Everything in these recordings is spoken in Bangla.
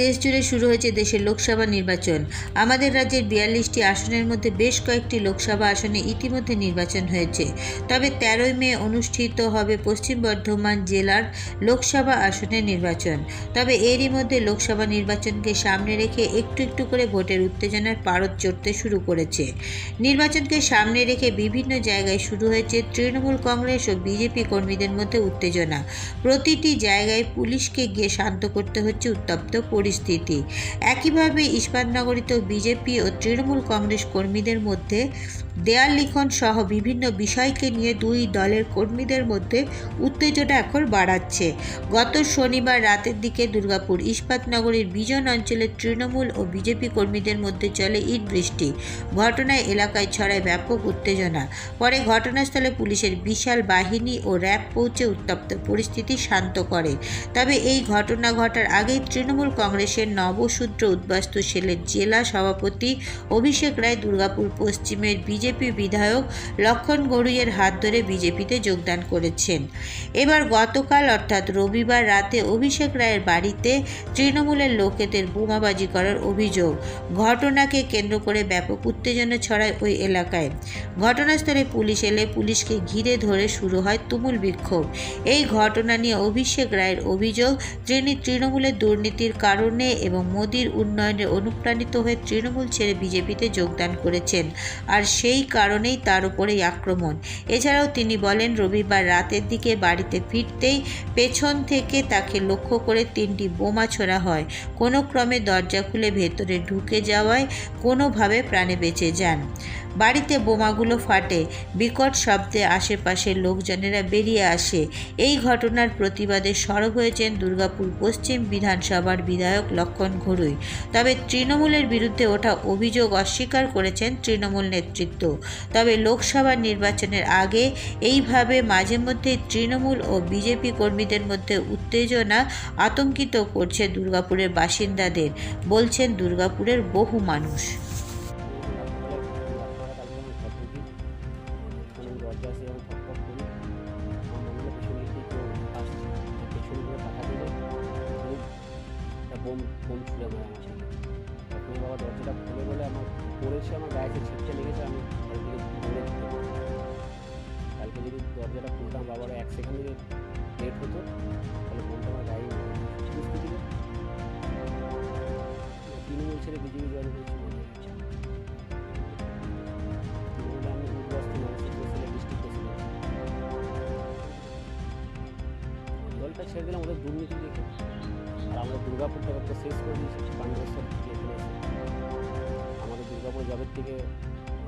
দেশ জুড়ে শুরু হয়েছে দেশের লোকসভা নির্বাচন। আমাদের রাজ্যের বিয়াল্লিশটি আসনের মধ্যে বেশ কয়েকটি লোকসভা আসনে ইতিমধ্যে নির্বাচন হয়েছে। তবে তেরোই মে অনুষ্ঠিত হবে পশ্চিম বর্ধমান জেলার লোকসভা আসনের নির্বাচন। তবে এরই মধ্যে লোকসভা নির্বাচনকে সামনে রেখে একটু একটু করে ভোটের উত্তেজনার পারদ চড়তে শুরু করেছে। নির্বাচনকে সামনে রেখে বিভিন্ন জায়গায় শুরু হয়েছে তৃণমূল কংগ্রেস ও বিজেপি কর্মীদের মধ্যে উত্তেজনা। প্রতিটি জায়গায় পুলিশকে গিয়ে শান্ত করতে হচ্ছে উত্তপ্ত পরিস্থিতি। একইভাবে ইস্পাতনগরীতেও বিজেপি ও তৃণমূল কংগ্রেস কর্মীদের মধ্যে দেয়াল লিখন সহ বিভিন্ন বিষয়কে নিয়ে দুই দলের কর্মীদের মধ্যে উত্তেজনা এখন বাড়াচ্ছে। গত শনিবার রাতের দিকে দুর্গাপুর ইস্পাতনগরীর বিজন অঞ্চলের তৃণমূল ও বিজেপি কর্মীদের মধ্যে চলে ইট বৃষ্টি। ঘটনায় এলাকায় ছড়ায় ব্যাপক উত্তেজনা। পরে ঘটনাস্থলে পুলিশের বিশাল বাহিনী ও র্যাব পৌঁছে উত্তপ্ত পরিস্থিতি শান্ত করে। তবে এই ঘটনা ঘটার আগেই তৃণমূল কংগ্রেসের নবসূত্র উদ্বাস্তু সেলের জেলা সভাপতি অভিষেক রায় দুর্গাপুর পশ্চিমের বিজেপি বিধায়ক লক্ষণ গড়ুইয়ের হাত ধরে বিজেপিতে যোগদান করেছেন। এবার গতকাল, অর্থাৎ রবিবার রাতে, অভিষেক রায়ের বাড়িতে তৃণমূলের লোকেদের বোমাবাজি করার অভিযোগ ঘটনাকে কেন্দ্র করে ব্যাপক উত্তেজনা ছড়ায় ওই এলাকায়। ঘটনাস্থলে পুলিশ এলে পুলিশকে ঘিরে ধরে শুরু হয় তুমুল বিক্ষোভ। এই ঘটনা নিয়ে অভিষেক রায়ের অভিযোগ, তিনি তৃণমূলের দুর্নীতির কারণে এবং মোদির উন্নয়নে অনুপ্রাণিত হয়ে তৃণমূল ছেড়ে বিজেপিতে যোগদান করেছেন। আর সেই কারণেই তার উপরেই আক্রমণ। এছাড়াও তিনি বলেন, রবিবার রাতের দিকে বাড়িতে ফিরতেই পেছন থেকে তাকে লক্ষ্য করে তিনটি বোমা ছোড়া হয়। কোনো ক্রমে দরজা খুলে ভেতরে ঢুকে যাওয়ায় কোনোভাবে প্রাণে বেঁচে যান। বাড়িতে বোমাগুলো ফাটে, বিকট শব্দে আশেপাশের লোকজনেরা বেরিয়ে আসে। এই ঘটনার প্রতিবাদে সরব হয়েছেন দুর্গাপুর পশ্চিম বিধানসভার বিধায়ক লক্ষণ ঘড়ুই তবে তৃণমূলের বিরুদ্ধে ওঠা অভিযোগ অস্বীকার করেছেন তৃণমূল নেতৃত্ব। তবে লোকসভা নির্বাচনের আগে এইভাবে মাঝে মধ্যেই তৃণমূল ও বিজেপি কর্মীদের মধ্যে উত্তেজনা আতঙ্কিত করছে দুর্গাপুরের বাসিন্দাদের, বলছেন দুর্গাপুরের বহু মানুষ। বোম বোম ছুড়ে মারে আমার সাথে তখন বাবা দরজাটা খুলে বলে, আমার পড়েছে, আমার গায়ে ছিটকে লেগেছে, আমি কালকে যদি দরজাটা খুলতাম, বাবার এক সেকেন্ড লেট হতো, তাহলে বোমটা আমার গায়ে ছেড়ে ডিস্ট্রিক্ট দলটা ছেড়ে দিলাম, ওদের দুর্নীতি দেখে। আর আমাদের দুর্গাপুরটাকে তো শেষ করে দিয়েছে এসে। আমাদের দুর্গাপুর জবের থেকে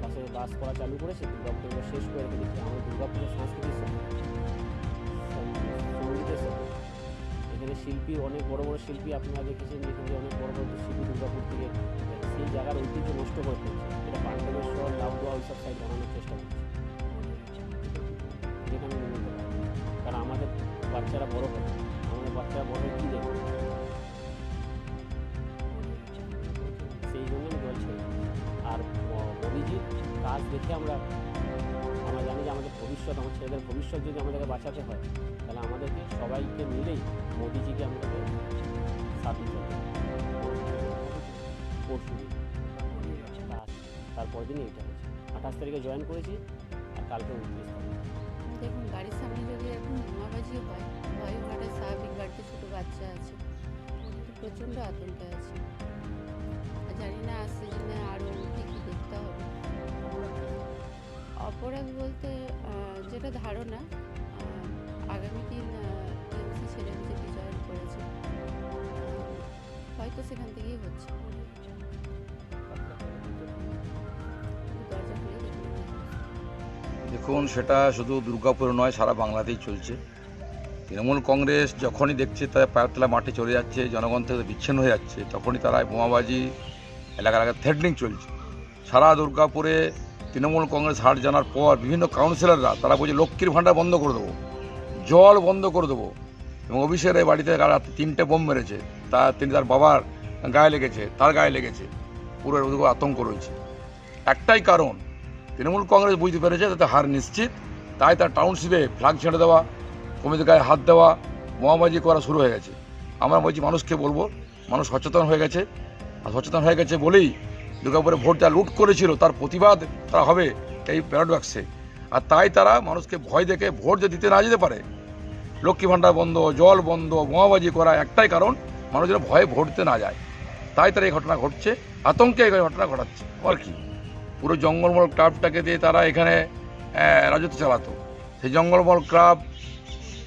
বাসে বাস করা চালু করেছে দুর্গাপুরকে শেষ করে রেখে দিচ্ছে আমাদের দুর্গাপুরের সাংস্কৃতিক এখানে শিল্পী, অনেক বড় বড় শিল্পী আপনারা দেখেছেন, যেখানে অনেক বড় বড় শিল্পী দুর্গাপুর থেকে সেই জায়গার ঐতিহ্য নষ্ট করে ফেলছে। এটা পাণ্ডবেশ্বর লাউদোয়া ওইসব সাইড বানানোর চেষ্টা করছে। যেখানে কারণ আমাদের বাচ্চারা বড় হবে আমাদের বাচ্চারা বড় হয়ে কী দেখবে দেখে আমরা আমরা জানি যে আমাদের ভবিষ্যৎ, আমার ছেলেদের ভবিষ্যৎ যদি আমাদেরকে বাঁচাতে হয়, তাহলে আমাদেরকে সবাইকে মিলেই মোদিজিকে আমাদেরকে সাথ পরশু দিন তার তারপরের দিনই এটা হয়েছে। আঠাশ তারিখে জয়েন করেছি আর কালকে দেখুন গাড়ির সামনে যদি এখন বোমাবাজি হয় ভয় হওয়াটা স্বাভাবিক বাড়িতে ছোটো বাচ্চা আছে প্রচণ্ড আতঙ্কে আছে। জানি না আসছে জন্য আরও কী কী দেখতে হবে। অপরাধ বলতে যেটা ধারণা আগামী দিন টিএমসি ছেড়ে বিজেপি জয়েন করেছে। হয়তো সেখান থেকেই হচ্ছে। দেখুন। দেখুন, সেটা শুধু দুর্গাপুর নয়, সারা বাংলাতেই চলছে। তৃণমূল কংগ্রেস যখনই দেখছে, তারা পায়তলা মাঠে চলে যাচ্ছে, জনগণ থেকে বিচ্ছিন্ন হয়ে যাচ্ছে, তখনই তারা বোমাবাজি, এলাকার এলাকায় থ্রেটনিং চলছে। সারা দুর্গাপুরে তৃণমূল কংগ্রেস হার জানার পর বিভিন্ন কাউন্সিলররা তারা বলছে, লক্ষ্মীর ভাণ্ডার বন্ধ করে দেবো, জল বন্ধ করে দেবো। এবং অভিষেকের এই বাড়িতে রাতে তিনটে বোম মেরেছে, তা তিনি তার বাবার গায়ে লেগেছে, তার গায়ে লেগেছে, পুরো আতঙ্ক রয়েছে। একটাই কারণ, তৃণমূল কংগ্রেস বুঝতে পেরেছে তাতে হার নিশ্চিত, তাই তার টাউনশিপে ফ্ল্যাগ ছেড়ে দেওয়া, কমিটির গায়ে হাত দেওয়া, বোমাবাজি করা শুরু হয়ে গেছে। আমরা বলছি, মানুষকে বলব, মানুষ সচেতন হয়ে গেছে। আর সচেতন হয়ে গেছে বলেই দুর্গাপুরে ভোট যা লুট করেছিল, তার প্রতিবাদ তারা হবে এই ব্যালট বাক্সে আর তাই তারা মানুষকে ভয় দেখে ভোট যে দিতে না যেতে পারে। লক্ষ্মী ভাণ্ডার বন্ধ, জল বন্ধ, বোমাবাজি করা একটাই কারণ মানুষ যেন ভয়ে ভোট দিতে না যায়। তাই তারা এই ঘটনা ঘটছে, আতঙ্কে এই ঘটনা ঘটাচ্ছে। আর কি? পুরো জঙ্গলমহল ক্লাবটাকে দিয়ে তারা এখানে রাজত্ব চালাতো। সেই জঙ্গলমহল ক্লাব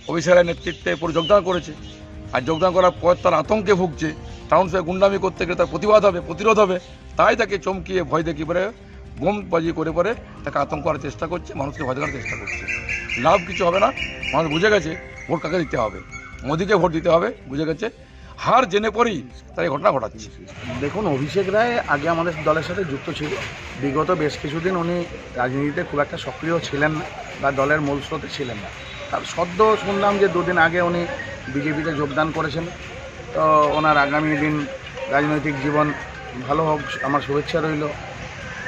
অফিসারের নেতৃত্বে পুরো যোগদান করেছে। আর যোগদান করার পর তার আতঙ্কে ভুগছে। টাউনশিপে গুন্ডামি করতে গেলে তার প্রতিবাদ হবে, প্রতিরোধ হবে। তাই তাকে চমকিয়ে ভয় দেখিয়ে পরে বোমবাজি করে পরে তাকে আতঙ্ক করার চেষ্টা করছে, মানুষকে ভয় দেখানোর চেষ্টা করছে। লাভ কিছু হবে না, মানুষ বুঝে গেছে ভোট কাকে দিতে হবে। মোদিকে ভোট দিতে হবে, বুঝে গেছে। হার জেনে পরেই তার এই ঘটনা ঘটাচ্ছে। দেখুন, অভিষেক রায় আগে আমাদের দলের সাথে যুক্ত ছিল। বিগত বেশ কিছুদিন উনি রাজনীতিতে খুব একটা সক্রিয় ছিলেন না বা দলের মূল স্রোতে ছিলেন না। তার সদ্য শুনলাম যে দুদিন আগে উনি বিজেপিতে যোগদান করেছেন। তো ওনার আগামী দিন রাজনৈতিক জীবন ভালো আমার শুভেচ্ছা রইল।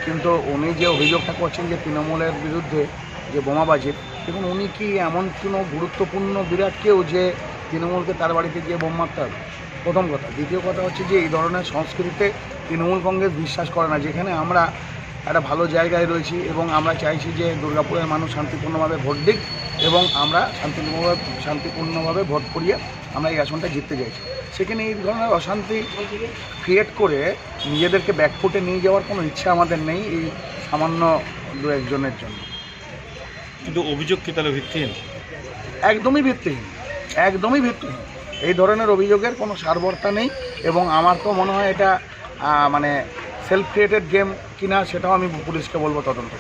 কিন্তু উনি যে অভিযোগটা করছেন যে তৃণমূলের বিরুদ্ধে যে বোমাবাজির দেখুন উনি কি এমন কোনো গুরুত্বপূর্ণ বিরাট কেউ যে তৃণমূলকে তার বাড়িতে গিয়ে বোম মারতে হবে? প্রথম কথা। দ্বিতীয় কথা হচ্ছে যে এই ধরনের সংস্কৃতিতে তৃণমূল কংগ্রেস বিশ্বাস করে না, যেখানে আমরা একটা ভালো জায়গায় রয়েছি এবং আমরা চাইছি যে দুর্গাপুরের মানুষ শান্তিপূর্ণভাবে ভোট দিক এবং আমরা শান্তিপূর্ণভাবে শান্তিপূর্ণভাবে ভোট করিয়ে আমরা এই আসনটা জিততে চাইছি। সেখানে এই ধরনের অশান্তি ক্রিয়েট করে নিজেদেরকে ব্যাকফুটে নিয়ে যাওয়ার কোনো ইচ্ছা আমাদের নেই এই সামান্য দু একজনের জন্য। কিন্তু অভিযোগ কি তাহলে ভিত্তিহীন? একদমই ভিত্তিহীন। একদমই ভিত্তিহীন। এই ধরনের অভিযোগের কোনো সারবর্তা নেই এবং আমার তো মনে হয় এটা মানে সেলফ ক্রিয়েটেড গেম কিনা সেটাও আমি পুলিশকে বলব তদন্ত।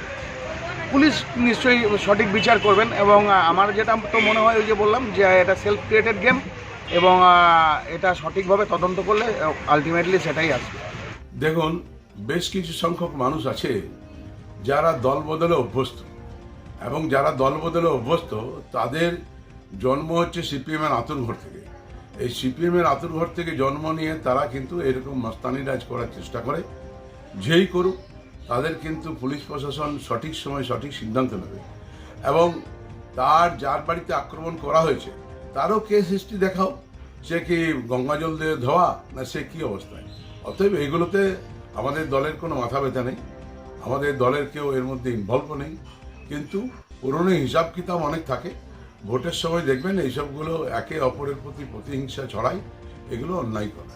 পুলিশ নিশ্চয়ই সঠিক বিচার করবেন এবং আমার যেটা তো মনে হয় ওই যে বললাম যে এটা সেলফ ক্রিয়েটেড গেম এবং এটা সঠিকভাবে তদন্ত করলে আলটিমেটলি সেটাই আসবে। দেখুন, বেশ কিছু সংখ্যক মানুষ আছে যারা দল বদলে অভ্যস্ত এবং যারা দল বদলে অভ্যস্ত, তাদের জন্ম হচ্ছে সিপিএমের আতুরঘর থেকে। এই সিপিএমের আতুরঘর থেকে জন্ম নিয়ে তারা কিন্তু এরকম মস্তানি রাজ করার চেষ্টা করে। যেই করুক, তাদের কিন্তু পুলিশ প্রশাসন সঠিক সময় সঠিক সিদ্ধান্ত নেবে। এবং তার যার বাড়িতে আক্রমণ করা হয়েছে, তারও কেস হিস্ট্রি দেখাও, সে কি গঙ্গা জল দিয়ে ধোয়া না সে কি অবস্থায়। অতএব এইগুলোতে আমাদের দলের কোনো মাথা ব্যথা নেই, আমাদের দলের কেউ এর মধ্যে ইনভলভ নেই। কিন্তু পুরনো হিসাব কিতাব অনেক থাকে, ভোটের সময় দেখবেন এইসবগুলো একে অপরের প্রতি প্রতিহিংসা ছড়ায়, এগুলো অন্যায় করা।